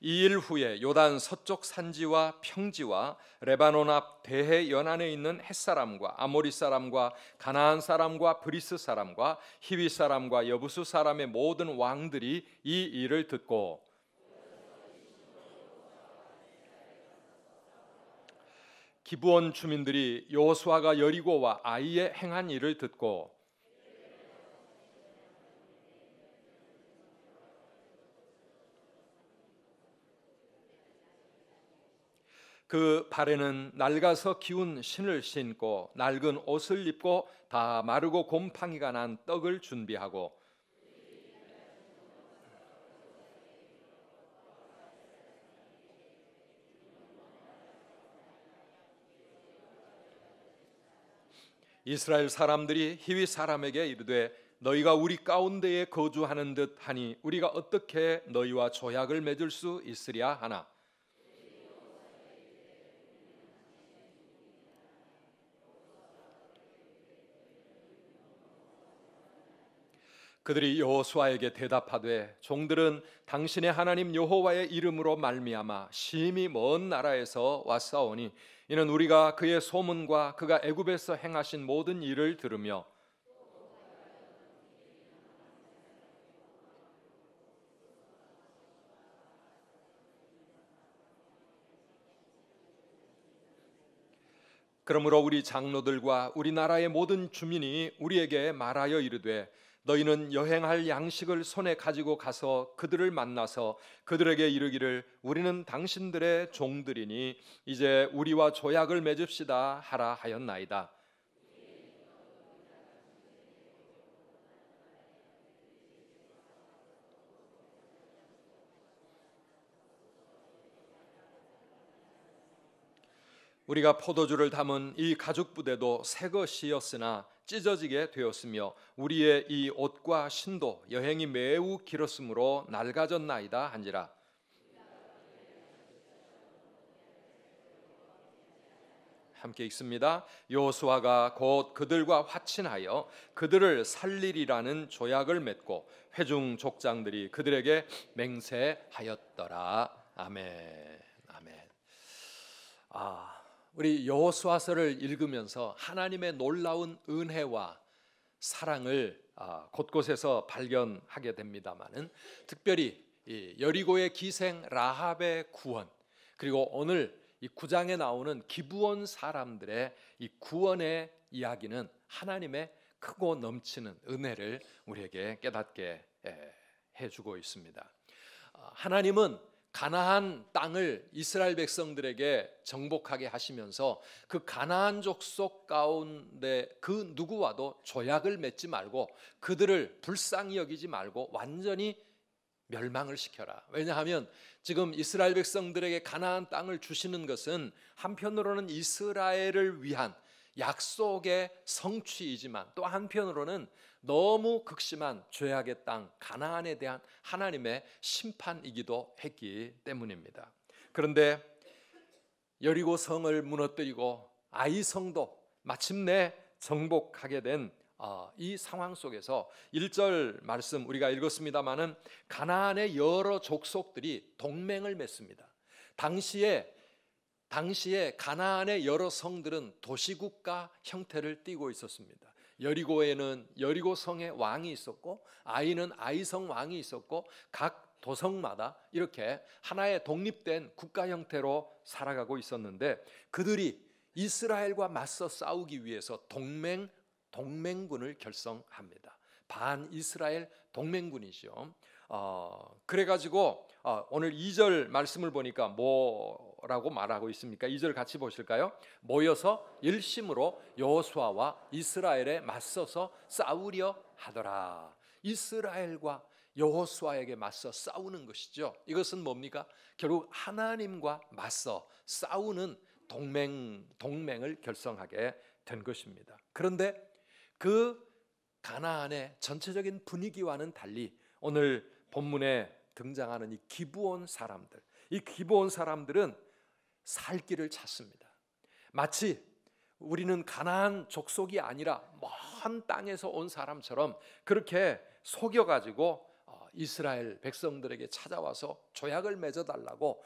이 일 후에 요단 서쪽 산지와 평지와 레바논 앞 대해 연안에 있는 햇사람과 아모리 사람과 가나안 사람과 브리스 사람과 히위 사람과 여부수 사람의 모든 왕들이 이 일을 듣고 기부원 주민들이 여호수아가 여리고와 아이에 행한 일을 듣고 그 발에는 낡아서 기운 신을 신고 낡은 옷을 입고 다 마르고 곰팡이가 난 떡을 준비하고. 이스라엘 사람들이 히위 사람에게 이르되 너희가 우리 가운데에 거주하는 듯 하니 우리가 어떻게 너희와 조약을 맺을 수 있으랴 하나 그들이 여호수아에게 대답하되 종들은 당신의 하나님 여호와의 이름으로 말미암아 심히 먼 나라에서 왔사오니 이는 우리가 그의 소문과 그가 애굽에서 행하신 모든 일을 들으며 그러므로 우리 장로들과 우리나라의 모든 주민이 우리에게 말하여 이르되 너희는 여행할 양식을 손에 가지고 가서 그들을 만나서 그들에게 이르기를 우리는 당신들의 종들이니 이제 우리와 조약을 맺읍시다 하라 하였나이다. 우리가 포도주를 담은 이 가죽 부대도 새 것이었으나 찢어지게 되었으며 우리의 이 옷과 신도 여행이 매우 길었으므로 낡아졌나이다 한지라 함께 읽습니다. 요수아가 곧 그들과 화친하여 그들을 살리리라는 조약을 맺고 회중 족장들이 그들에게 맹세하였더라. 아멘. 아멘. 아 우리 여호수아서를 읽으면서 하나님의 놀라운 은혜와 사랑을 아, 곳곳에서 발견하게 됩니다만은 특별히 여리고의 기생 라합의 구원 그리고 오늘 이 구장에 나오는 기부원 사람들의 이 구원의 이야기는 하나님의 크고 넘치는 은혜를 우리에게 깨닫게 해주고 있습니다. 아, 하나님은 가나안 땅을 이스라엘 백성들에게 정복하게 하시면서 그 가나안 족속 가운데 그 누구와도 조약을 맺지 말고 그들을 불쌍히 여기지 말고 완전히 멸망을 시켜라. 왜냐하면 지금 이스라엘 백성들에게 가나안 땅을 주시는 것은 한편으로는 이스라엘을 위한 약속의 성취이지만 또 한편으로는 너무 극심한 죄악의 땅 가나안에 대한 하나님의 심판이기도 했기 때문입니다. 그런데 여리고 성을 무너뜨리고 아이 성도 마침내 정복하게 된이 어, 상황 속에서 1절 말씀 우리가 읽었습니다마는 가나안의 여러 족속들이 동맹을 맺습니다. 당시에 당시에 가나안의 여러 성들은 도시국가 형태를 띠고 있었습니다. 여리고에는 여리고 성의 왕이 있었고 아이는 아이성 왕이 있었고 각 도성마다 이렇게 하나의 독립된 국가 형태로 살아가고 있었는데 그들이 이스라엘과 맞서 싸우기 위해서 동맹 동맹군을 결성합니다. 반 이스라엘 동맹군이죠. 어, 그래가지고 어, 오늘 2절 말씀을 보니까 뭐라고 말하고 있습니까? 2절 같이 보실까요? 모여서 일심으로 여호수아와 이스라엘에 맞서서 싸우려 하더라. 이스라엘과 여호수아에게 맞서 싸우는 것이죠. 이것은 뭡니까? 결국 하나님과 맞서 싸우는 동맹 동맹을 결성하게 된 것입니다. 그런데 그 가나안의 전체적인 분위기와는 달리 오늘 본문에 등장하는 이 기부온 사람들, 이 기부온 사람들은 살 길을 찾습니다. 마치 우리는 가나안 족속이 아니라 먼 땅에서 온 사람처럼 그렇게 속여 가지고 어, 이스라엘 백성들에게 찾아와서 조약을 맺어 달라고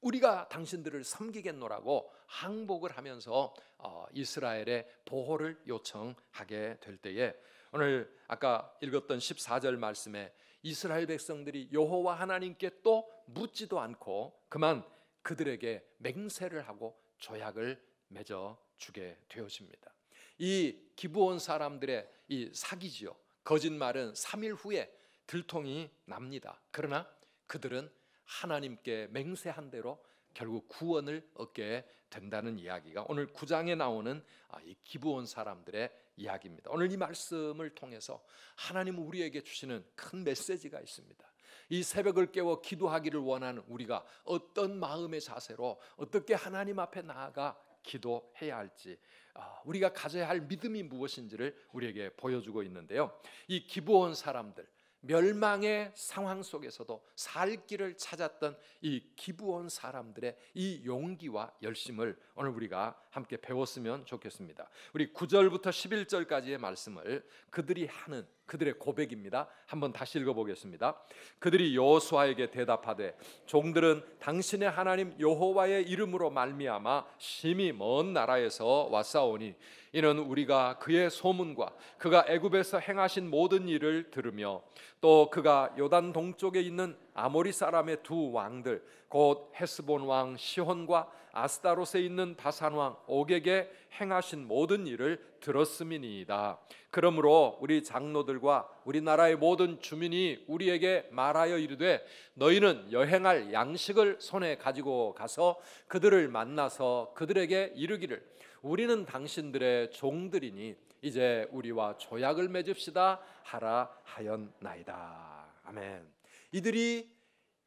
우리가 당신들을 섬기겠노라고 항복을 하면서 어, 이스라엘의 보호를 요청하게 될 때에 오늘 아까 읽었던 14절 말씀에 이스라엘 백성들이 여호와 하나님께 또 묻지도 않고 그만 그들에게 맹세를 하고 조약을 맺어 주게 되어집니다. 이 기부온 사람들의 이 사기지요. 거짓말은 3일 후에 들통이 납니다. 그러나 그들은 하나님께 맹세한 대로 결국 구원을 얻게 된다는 이야기가 오늘 9장에 나오는 아, 이 기부온 사람들의 이야기입니다. 오늘 이 말씀을 통해서 하나님 우리에게 주시는 큰 메시지가 있습니다. 이 새벽을 깨워 기도하기를 원하는 우리가 어떤 마음의 자세로 어떻게 하나님 앞에 나아가 기도해야 할지 아, 우리가 가져야 할 믿음이 무엇인지를 우리에게 보여주고 있는데요. 이 기부온 사람들 멸망의 상황 속에서도 살 길을 찾았던 이 기부온 사람들의 이 용기와 열심을 오늘 우리가 함께 배웠으면 좋겠습니다. 우리 9절부터 11절까지의 말씀을 그들이 하는 그들의 고백입니다. 한번 다시 읽어보겠습니다. 그들이 여호수아에게 대답하되 종들은 당신의 하나님 여호와의 이름으로 말미암아 심히 먼 나라에서 왔사오니 이는 우리가 그의 소문과 그가 애굽에서 행하신 모든 일을 들으며 또 그가 요단 동쪽에 있는 아모리 사람의 두 왕들 곧 헤스본 왕 시혼과 아스타롯에 있는 바산 왕 옥에게 행하신 모든 일을 들었음이니이다. 그러므로 우리 장로들과 우리나라의 모든 주민이 우리에게 말하여 이르되 너희는 여행할 양식을 손에 가지고 가서 그들을 만나서 그들에게 이르기를 우리는 당신들의 종들이니 이제 우리와 조약을 맺읍시다 하라 하였나이다. 아멘. 이들이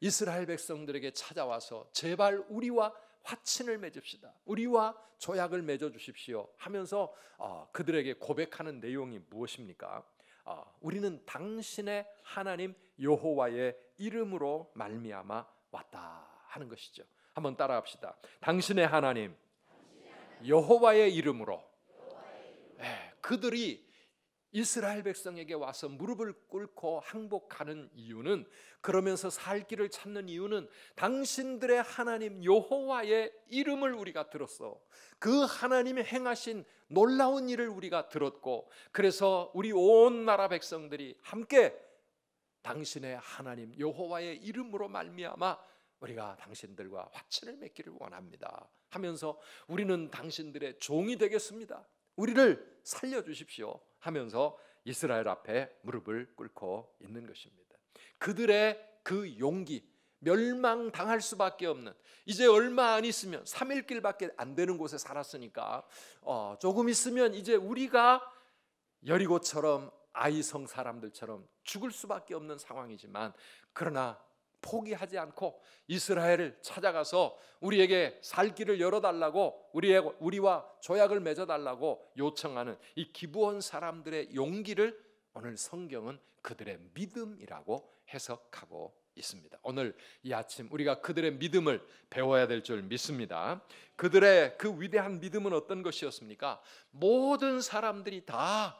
이스라엘 백성들에게 찾아와서 제발 우리와 화친을 맺읍시다. 우리와 조약을 맺어 주십시오. 하면서 어, 그들에게 고백하는 내용이 무엇입니까? 어, 우리는 당신의 하나님 여호와의 이름으로 말미암아 왔다 하는 것이죠. 한번 따라합시다. 당신의 하나님 여호와의 이름으로 네, 그들이 이스라엘 백성에게 와서 무릎을 꿇고 항복하는 이유는 그러면서 살 길을 찾는 이유는 당신들의 하나님 여호와의 이름을 우리가 들었어. 그 하나님이 행하신 놀라운 일을 우리가 들었고 그래서 우리 온 나라 백성들이 함께 당신의 하나님 여호와의 이름으로 말미암아 우리가 당신들과 화친을 맺기를 원합니다. 하면서 우리는 당신들의 종이 되겠습니다. 우리를 살려 주십시오. 하면서 이스라엘 앞에 무릎을 꿇고 있는 것입니다. 그들의 그 용기, 멸망당할 수밖에 없는 이제 얼마 안 있으면 3일 길밖에 안 되는 곳에 살았으니까 어, 조금 있으면 이제 우리가 여리고처럼 아이성 사람들처럼 죽을 수밖에 없는 상황이지만 그러나 포기하지 않고 이스라엘을 찾아가서 우리에게 살 길을 열어달라고 우리의, 우리와 조약을 맺어달라고 요청하는 이 기부원 사람들의 용기를 오늘 성경은 그들의 믿음이라고 해석하고 있습니다. 오늘 이 아침 우리가 그들의 믿음을 배워야 될 줄 믿습니다. 그들의 그 위대한 믿음은 어떤 것이었습니까? 모든 사람들이 다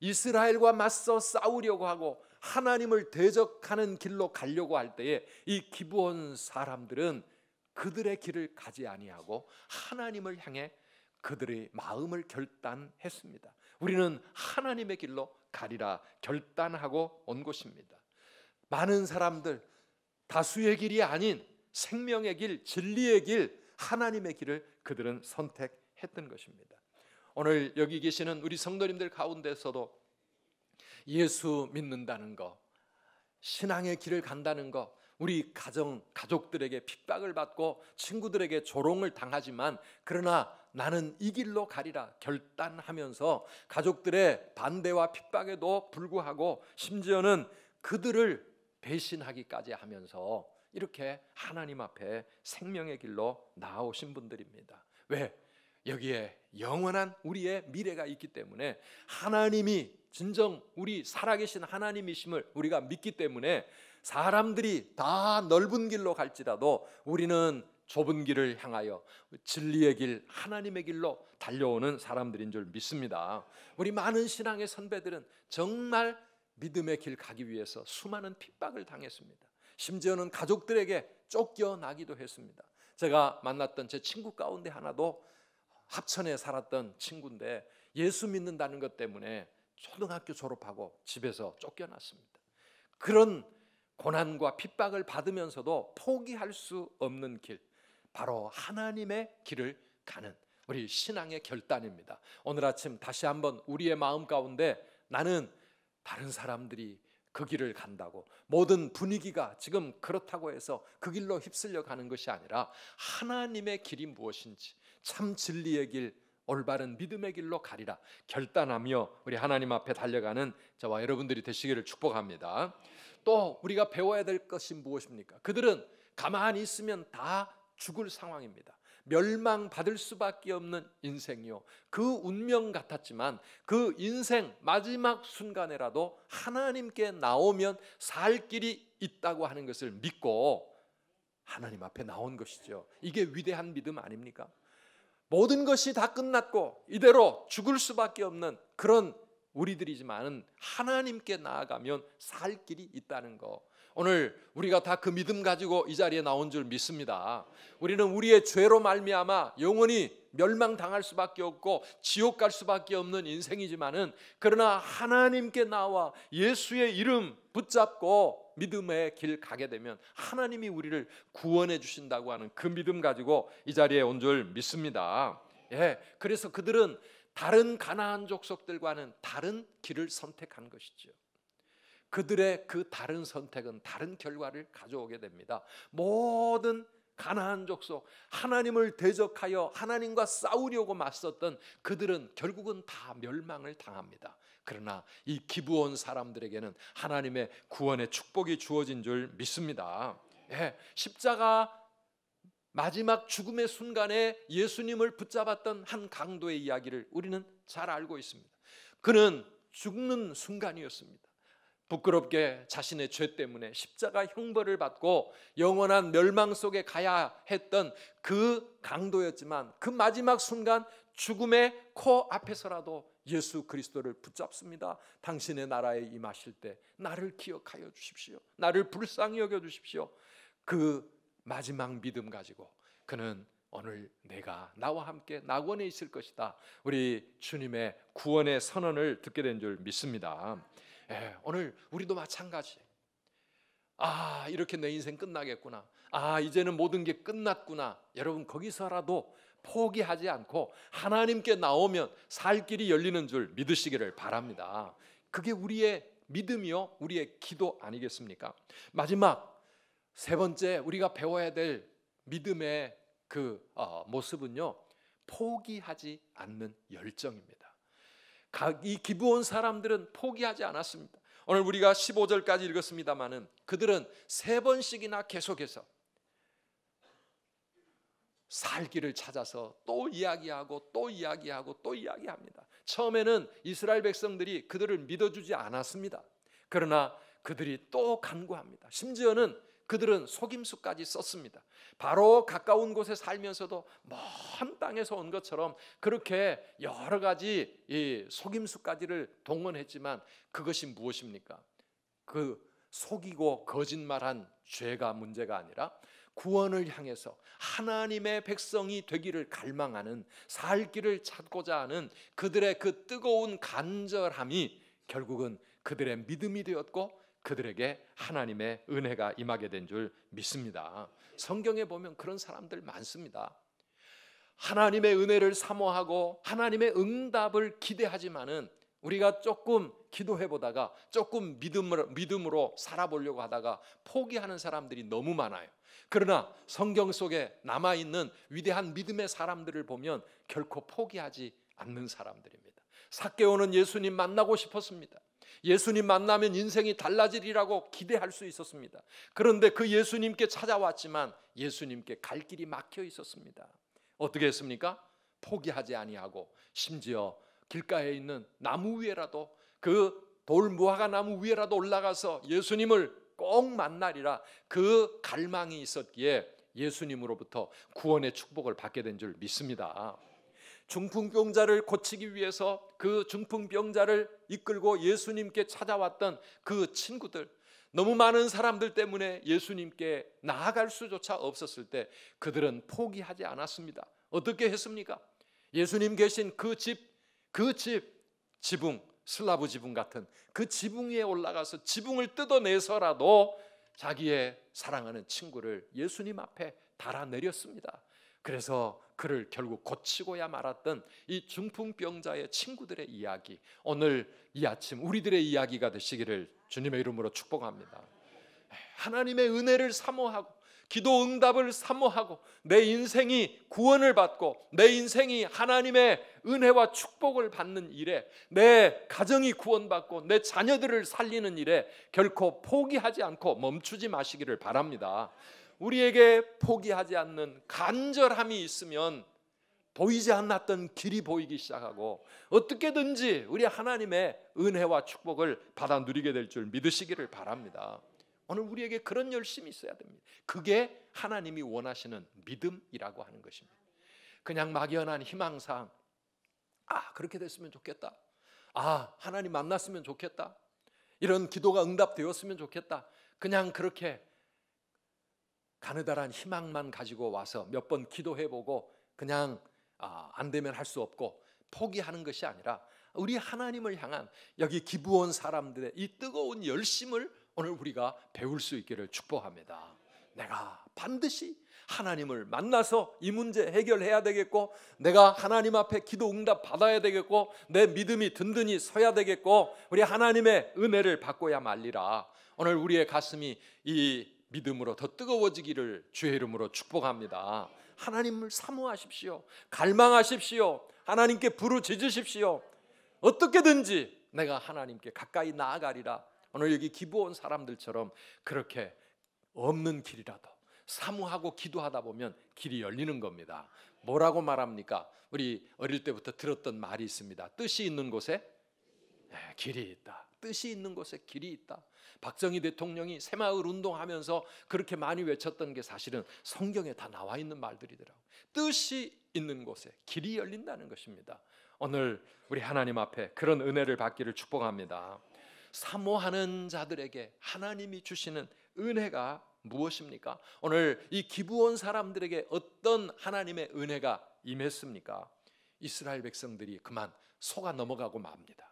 이스라엘과 맞서 싸우려고 하고 하나님을 대적하는 길로 가려고 할 때에 이 기부온 사람들은 그들의 길을 가지 아니하고 하나님을 향해 그들의 마음을 결단했습니다. 우리는 하나님의 길로 가리라 결단하고 온 것입니다. 많은 사람들 다수의 길이 아닌 생명의 길, 진리의 길, 하나님의 길을 그들은 선택했던 것입니다. 오늘 여기 계시는 우리 성도님들 가운데서도 예수 믿는다는 거, 신앙의 길을 간다는 거, 우리 가정, 가족들에게 핍박을 받고 친구들에게 조롱을 당하지만 그러나 나는 이 길로 가리라 결단하면서 가족들의 반대와 핍박에도 불구하고 심지어는 그들을 배신하기까지 하면서 이렇게 하나님 앞에 생명의 길로 나오신 분들입니다. 왜? 여기에 영원한 우리의 미래가 있기 때문에 하나님이 진정 우리 살아계신 하나님이심을 우리가 믿기 때문에 사람들이 다 넓은 길로 갈지라도 우리는 좁은 길을 향하여 진리의 길, 하나님의 길로 달려오는 사람들인 줄 믿습니다. 우리 많은 신앙의 선배들은 정말 믿음의 길 가기 위해서 수많은 핍박을 당했습니다. 심지어는 가족들에게 쫓겨나기도 했습니다. 제가 만났던 제 친구 가운데 하나도 합천에 살았던 친구인데 예수 믿는다는 것 때문에 초등학교 졸업하고 집에서 쫓겨났습니다. 그런 고난과 핍박을 받으면서도 포기할 수 없는 길, 바로 하나님의 길을 가는 우리 신앙의 결단입니다. 오늘 아침 다시 한번 우리의 마음 가운데 나는 다른 사람들이 그 길을 간다고 모든 분위기가 지금 그렇다고 해서 그 길로 휩쓸려 가는 것이 아니라 하나님의 길이 무엇인지 참 진리의 길 올바른 믿음의 길로 가리라 결단하며 우리 하나님 앞에 달려가는 저와 여러분들이 되시기를 축복합니다. 또 우리가 배워야 될 것이 무엇입니까? 그들은 가만히 있으면 다 죽을 상황입니다. 멸망받을 수밖에 없는 인생이요. 그 운명 같았지만 그 인생 마지막 순간에라도 하나님께 나오면 살 길이 있다고 하는 것을 믿고 하나님 앞에 나온 것이죠. 이게 위대한 믿음 아닙니까? 모든 것이 다 끝났고 이대로 죽을 수밖에 없는 그런 우리들이지만은 하나님께 나아가면 살 길이 있다는 거. 오늘 우리가 다 그 믿음 가지고 이 자리에 나온 줄 믿습니다. 우리는 우리의 죄로 말미암아 영원히 멸망당할 수밖에 없고 지옥 갈 수밖에 없는 인생이지만은 그러나 하나님께 나와 예수의 이름 붙잡고 믿음의 길 가게 되면 하나님이 우리를 구원해 주신다고 하는 그 믿음 가지고 이 자리에 온 줄 믿습니다. 예. 그래서 그들은 다른 가나안 족속들과는 다른 길을 선택한 것이죠. 그들의 그 다른 선택은 다른 결과를 가져오게 됩니다. 모든 가나안 족속 하나님을 대적하여 하나님과 싸우려고 맞섰던 그들은 결국은 다 멸망을 당합니다. 그러나 이 기부온 사람들에게는 하나님의 구원의 축복이 주어진 줄 믿습니다. 예, 십자가 마지막 죽음의 순간에 예수님을 붙잡았던 한 강도의 이야기를 우리는 잘 알고 있습니다. 그는 죽는 순간이었습니다. 부끄럽게 자신의 죄 때문에 십자가 형벌을 받고 영원한 멸망 속에 가야 했던 그 강도였지만 그 마지막 순간 죽음의 코 앞에서라도 예수 그리스도를 붙잡습니다. 당신의 나라에 임하실 때 나를 기억하여 주십시오. 나를 불쌍히 여겨 주십시오. 그 마지막 믿음 가지고 그는 오늘 내가 나와 함께 낙원에 있을 것이다. 우리 주님의 구원의 선언을 듣게 된 줄 믿습니다. 예, 오늘 우리도 마찬가지. 아, 이렇게 내 인생 끝나겠구나. 아, 이제는 모든 게 끝났구나. 여러분, 거기서라도 포기하지 않고 하나님께 나오면 살 길이 열리는 줄 믿으시기를 바랍니다. 그게 우리의 믿음이요, 우리의 기도 아니겠습니까? 마지막 세 번째 우리가 배워야 될 믿음의 그 어, 모습은요, 포기하지 않는 열정입니다. 이 기부온 사람들은 포기하지 않았습니다. 오늘 우리가 15절까지 읽었습니다마는 그들은 세 번씩이나 계속해서 살기를 찾아서 또 이야기하고 또 이야기하고 또 이야기합니다. 처음에는 이스라엘 백성들이 그들을 믿어주지 않았습니다. 그러나 그들이 또 간구합니다. 심지어는 그들은 속임수까지 썼습니다. 바로 가까운 곳에 살면서도 먼 땅에서 온 것처럼 그렇게 여러 가지 이 속임수까지를 동원했지만 그것이 무엇입니까? 그 속이고 거짓말한 죄가 문제가 아니라 구원을 향해서 하나님의 백성이 되기를 갈망하는 살 길을 찾고자 하는 그들의 그 뜨거운 간절함이 결국은 그들의 믿음이 되었고 그들에게 하나님의 은혜가 임하게 된 줄 믿습니다. 성경에 보면 그런 사람들 많습니다. 하나님의 은혜를 사모하고 하나님의 응답을 기대하지만은 우리가 조금 기도해 보다가 조금 믿음으로, 믿음으로 살아보려고 하다가 포기하는 사람들이 너무 많아요. 그러나 성경 속에 남아 있는 위대한 믿음의 사람들을 보면 결코 포기하지 않는 사람들입니다. 사개오는 예수님 만나고 싶었습니다. 예수님 만나면 인생이 달라지리라고 기대할 수 있었습니다. 그런데 그 예수님께 찾아왔지만 예수님께 갈 길이 막혀 있었습니다. 어떻게 했습니까? 포기하지 아니하고 심지어 길가에 있는 나무 위에라도 그 돌 무화과 나무 위에라도 올라가서 예수님을 꼭 만나리라 그 갈망이 있었기에 예수님으로부터 구원의 축복을 받게 된 줄 믿습니다. 중풍병자를 고치기 위해서 그 중풍병자를 이끌고 예수님께 찾아왔던 그 친구들 너무 많은 사람들 때문에 예수님께 나아갈 수조차 없었을 때 그들은 포기하지 않았습니다. 어떻게 했습니까? 예수님 계신 그 집, 그 집, 지붕, 슬라브 지붕 같은 그 지붕 위에 올라가서 지붕을 뜯어내서라도 자기의 사랑하는 친구를 예수님 앞에 달아내렸습니다. 그래서 그를 결국 고치고야 말았던 이 중풍병자의 친구들의 이야기 오늘 이 아침 우리들의 이야기가 되시기를 주님의 이름으로 축복합니다. 하나님의 은혜를 사모하고 기도 응답을 사모하고 내 인생이 구원을 받고 내 인생이 하나님의 은혜와 축복을 받는 일에 내 가정이 구원받고 내 자녀들을 살리는 일에 결코 포기하지 않고 멈추지 마시기를 바랍니다. 우리에게 포기하지 않는 간절함이 있으면 보이지 않았던 길이 보이기 시작하고 어떻게든지 우리 하나님의 은혜와 축복을 받아 누리게 될 줄 믿으시기를 바랍니다. 오늘 우리에게 그런 열심이 있어야 됩니다. 그게 하나님이 원하시는 믿음이라고 하는 것입니다. 그냥 막연한 희망상 아 그렇게 됐으면 좋겠다. 아 하나님 만났으면 좋겠다. 이런 기도가 응답되었으면 좋겠다. 그냥 그렇게 가느다란 희망만 가지고 와서 몇 번 기도해보고 그냥 아, 안 되면 할 수 없고 포기하는 것이 아니라 우리 하나님을 향한 여기 기부온 사람들의 이 뜨거운 열심을 오늘 우리가 배울 수 있기를 축복합니다. 내가 반드시 하나님을 만나서 이 문제 해결해야 되겠고 내가 하나님 앞에 기도 응답 받아야 되겠고 내 믿음이 든든히 서야 되겠고 우리 하나님의 은혜를 받고야 말리라. 오늘 우리의 가슴이 이 믿음으로 더 뜨거워지기를 주의 이름으로 축복합니다. 하나님을 사모하십시오. 갈망하십시오. 하나님께 부르짖으십시오. 어떻게든지 내가 하나님께 가까이 나아가리라. 오늘 여기 기부온 사람들처럼 그렇게 없는 길이라도 사모하고 기도하다 보면 길이 열리는 겁니다. 뭐라고 말합니까? 우리 어릴 때부터 들었던 말이 있습니다. 뜻이 있는 곳에 네, 길이 있다. 뜻이 있는 곳에 길이 있다. 박정희 대통령이 새마을 운동하면서 그렇게 많이 외쳤던 게 사실은 성경에 다 나와 있는 말들이더라고. 뜻이 있는 곳에 길이 열린다는 것입니다. 오늘 우리 하나님 앞에 그런 은혜를 받기를 축복합니다. 사모하는 자들에게 하나님이 주시는 은혜가 무엇입니까? 오늘 이 기부온 사람들에게 어떤 하나님의 은혜가 임했습니까? 이스라엘 백성들이 그만 속아 넘어가고 맙니다.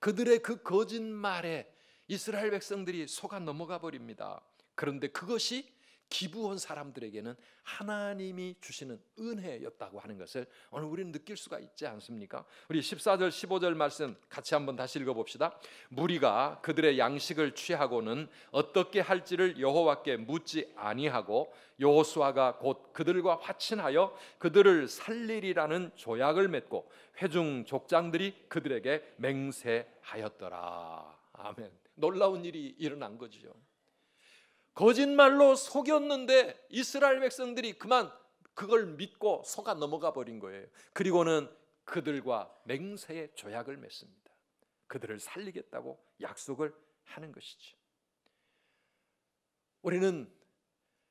그들의 그 거짓말에 이스라엘 백성들이 속아 넘어가 버립니다. 그런데 그것이 기부온 사람들에게는 하나님이 주시는 은혜였다고 하는 것을 오늘 우리는 느낄 수가 있지 않습니까? 우리 14절 15절 말씀 같이 한번 다시 읽어 봅시다. 무리가 그들의 양식을 취하고는 어떻게 할지를 여호와께 묻지 아니하고 여호수아가 곧 그들과 화친하여 그들을 살리리라는 조약을 맺고 회중 족장들이 그들에게 맹세하였더라. 아멘. 놀라운 일이 일어난 거죠. 거짓말로 속였는데 이스라엘 백성들이 그만 그걸 믿고 속아 넘어가 버린 거예요. 그리고는 그들과 맹세의 조약을 맺습니다. 그들을 살리겠다고 약속을 하는 것이죠. 우리는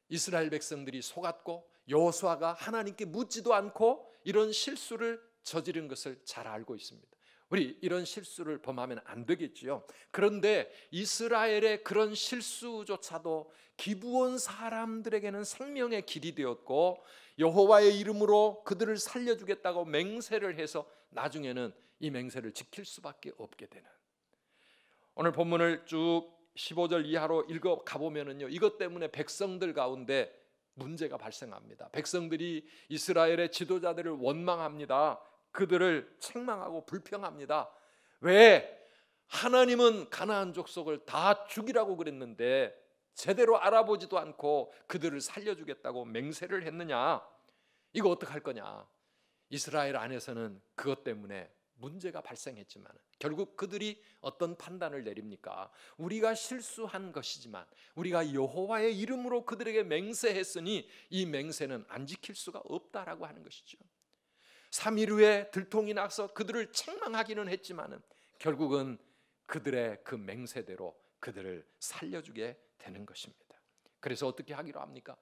이스라엘 백성들이 속았고 여호수아가 하나님께 묻지도 않고 이런 실수를 저지른 것을 잘 알고 있습니다. 우리 이런 실수를 범하면 안 되겠지요. 그런데 이스라엘의 그런 실수조차도 기부온 사람들에게는 생명의 길이 되었고 여호와의 이름으로 그들을 살려주겠다고 맹세를 해서 나중에는 이 맹세를 지킬 수밖에 없게 되는 오늘 본문을 쭉 15절 이하로 읽어 가보면은요 이것 때문에 백성들 가운데 문제가 발생합니다. 백성들이 이스라엘의 지도자들을 원망합니다. 그들을 책망하고 불평합니다. 왜 하나님은 가나안 족속을 다 죽이라고 그랬는데 제대로 알아보지도 않고 그들을 살려주겠다고 맹세를 했느냐? 이거 어떡할 거냐? 이스라엘 안에서는 그것 때문에 문제가 발생했지만 결국 그들이 어떤 판단을 내립니까? 우리가 실수한 것이지만 우리가 여호와의 이름으로 그들에게 맹세했으니 이 맹세는 안 지킬 수가 없다라고 하는 것이죠. 3일 후에 들통이 나서 그들을 책망하기는 했지만은 결국은 그들의 그 맹세대로 그들을 살려주게 되는 것입니다. 그래서 어떻게 하기로 합니까?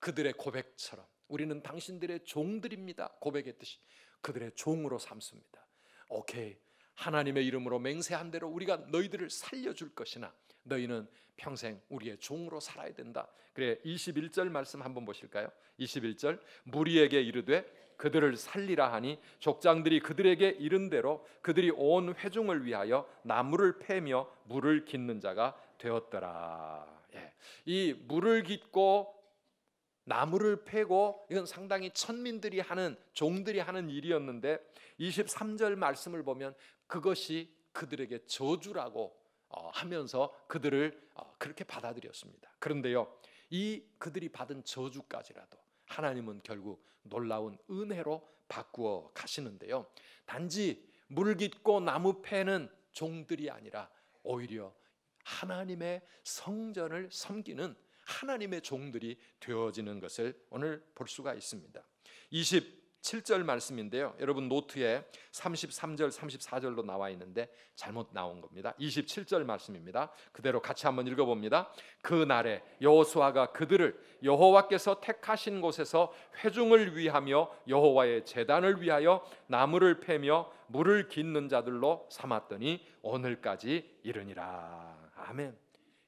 그들의 고백처럼 우리는 당신들의 종들입니다. 고백했듯이 그들의 종으로 삼습니다. 오케이. 하나님의 이름으로 맹세한 대로 우리가 너희들을 살려줄 것이나 너희는 평생 우리의 종으로 살아야 된다. 그래 21절 말씀 한번 보실까요? 21절 무리에게 이르되 그들을 살리라 하니 족장들이 그들에게 이른 대로 그들이 온 회중을 위하여 나무를 패며 물을 깃는 자가 되었더라. 예. 이 물을 깃고 나무를 패고 이건 상당히 천민들이 하는 종들이 하는 일이었는데 23절 말씀을 보면 그것이 그들에게 저주라고 어, 하면서 그들을 어, 그렇게 받아들였습니다. 그런데요, 이 그들이 받은 저주까지라도 하나님은 결국 놀라운 은혜로 바꾸어 가시는데요. 단지 물 깃고 나무 패는 종들이 아니라 오히려 하나님의 성전을 섬기는 하나님의 종들이 되어지는 것을 오늘 볼 수가 있습니다. 27절 말씀인데요. 여러분 노트에 33절, 34절로 나와 있는데 잘못 나온 겁니다. 27절 말씀입니다. 그대로 같이 한번 읽어 봅니다. 그 날에 여호수아가 그들을 여호와께서 택하신 곳에서 회중을 위하며 여호와의 제단을 위하여 나무를 패며 물을 깃는 자들로 삼았더니 오늘까지 이르니라. 아멘.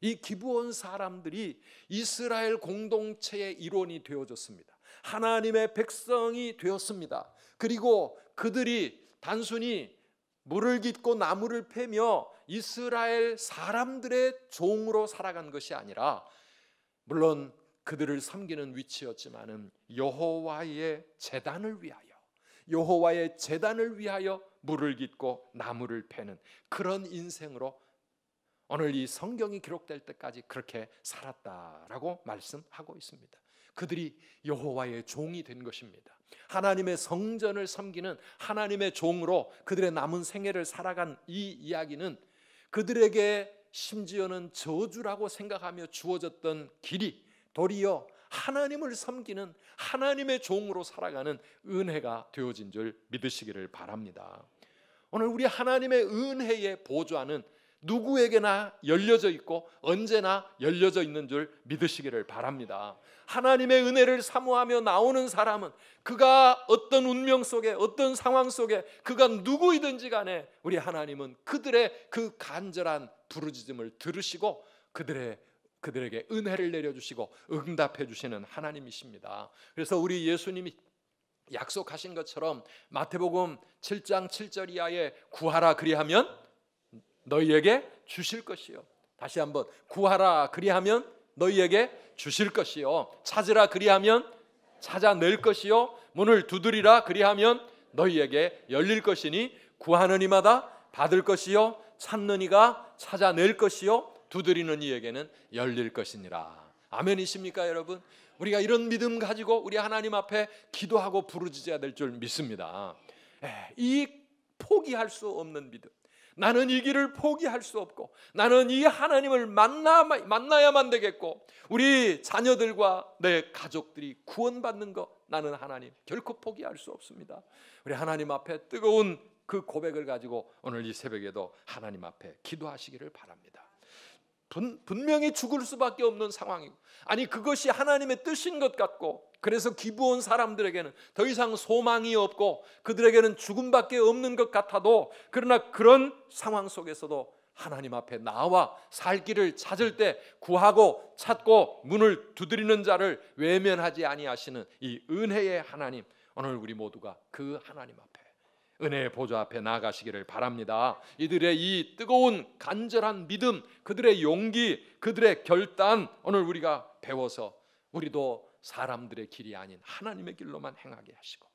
이 기부온 사람들이 이스라엘 공동체의 일원이 되어졌습니다. 하나님의 백성이 되었습니다. 그리고 그들이 단순히 물을 깃고 나무를 패며 이스라엘 사람들의 종으로 살아간 것이 아니라 물론 그들을 섬기는 위치였지만은 여호와의 제단을 위하여 여호와의 제단을 위하여 물을 깃고 나무를 패는 그런 인생으로 오늘 이 성경이 기록될 때까지 그렇게 살았다라고 말씀하고 있습니다. 그들이 여호와의 종이 된 것입니다. 하나님의 성전을 섬기는 하나님의 종으로 그들의 남은 생애를 살아간 이 이야기는 그들에게 심지어는 저주라고 생각하며 주어졌던 길이 도리어 하나님을 섬기는 하나님의 종으로 살아가는 은혜가 되어진 줄 믿으시기를 바랍니다. 오늘 우리 하나님의 은혜의 보좌는 누구에게나 열려져 있고 언제나 열려져 있는 줄 믿으시기를 바랍니다. 하나님의 은혜를 사모하며 나오는 사람은 그가 어떤 운명 속에 어떤 상황 속에 그가 누구이든지 간에 우리 하나님은 그들의 그 간절한 부르짖음을 들으시고 그들의 그들에게 은혜를 내려 주시고 응답해 주시는 하나님이십니다. 그래서 우리 예수님이 약속하신 것처럼 마태복음 7장 7절 이하에 구하라 그리하면 너희에게 주실 것이요. 다시 한번 구하라 그리하면 너희에게 주실 것이요. 찾으라 그리하면 찾아낼 것이요. 문을 두드리라 그리하면 너희에게 열릴 것이니 구하는 이마다 받을 것이요. 찾는 이가 찾아낼 것이요. 두드리는 이에게는 열릴 것이니라. 아멘이십니까, 여러분? 우리가 이런 믿음 가지고 우리 하나님 앞에 기도하고 부르짖어야 될 줄 믿습니다. 이 포기할 수 없는 믿음. 나는 이 길을 포기할 수 없고 나는 이 하나님을 만나 만나야만 되겠고 우리 자녀들과 내 가족들이 구원받는 것 나는 하나님 결코 포기할 수 없습니다. 우리 하나님 앞에 뜨거운 그 고백을 가지고 오늘 이 새벽에도 하나님 앞에 기도하시기를 바랍니다. 분, 분명히 죽을 수밖에 없는 상황이고 아니 그것이 하나님의 뜻인 것 같고 그래서 기부온 사람들에게는 더 이상 소망이 없고 그들에게는 죽음밖에 없는 것 같아도 그러나 그런 상황 속에서도 하나님 앞에 나와 살 길을 찾을 때 구하고 찾고 문을 두드리는 자를 외면하지 아니하시는 이 은혜의 하나님 오늘 우리 모두가 그 하나님 앞에 은혜의 보좌 앞에 나가시기를 바랍니다. 이들의 이 뜨거운 간절한 믿음, 그들의 용기, 그들의 결단 오늘 우리가 배워서 우리도 사람들의 길이 아닌 하나님의 길로만 행하게 하시고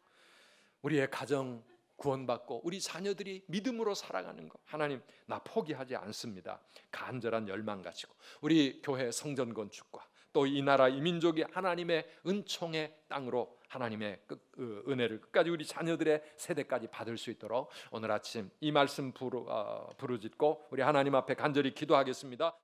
우리의 가정 구원받고 우리 자녀들이 믿음으로 살아가는 것 하나님 나 포기하지 않습니다. 간절한 열망 가지고 우리 교회 성전 건축과 또 이 나라 이 민족이 하나님의 은총의 땅으로 하나님의 은혜를 끝까지 우리 자녀들의 세대까지 받을 수 있도록 오늘 아침 이 말씀 부르, 어, 부르짖고 우리 하나님 앞에 간절히 기도하겠습니다.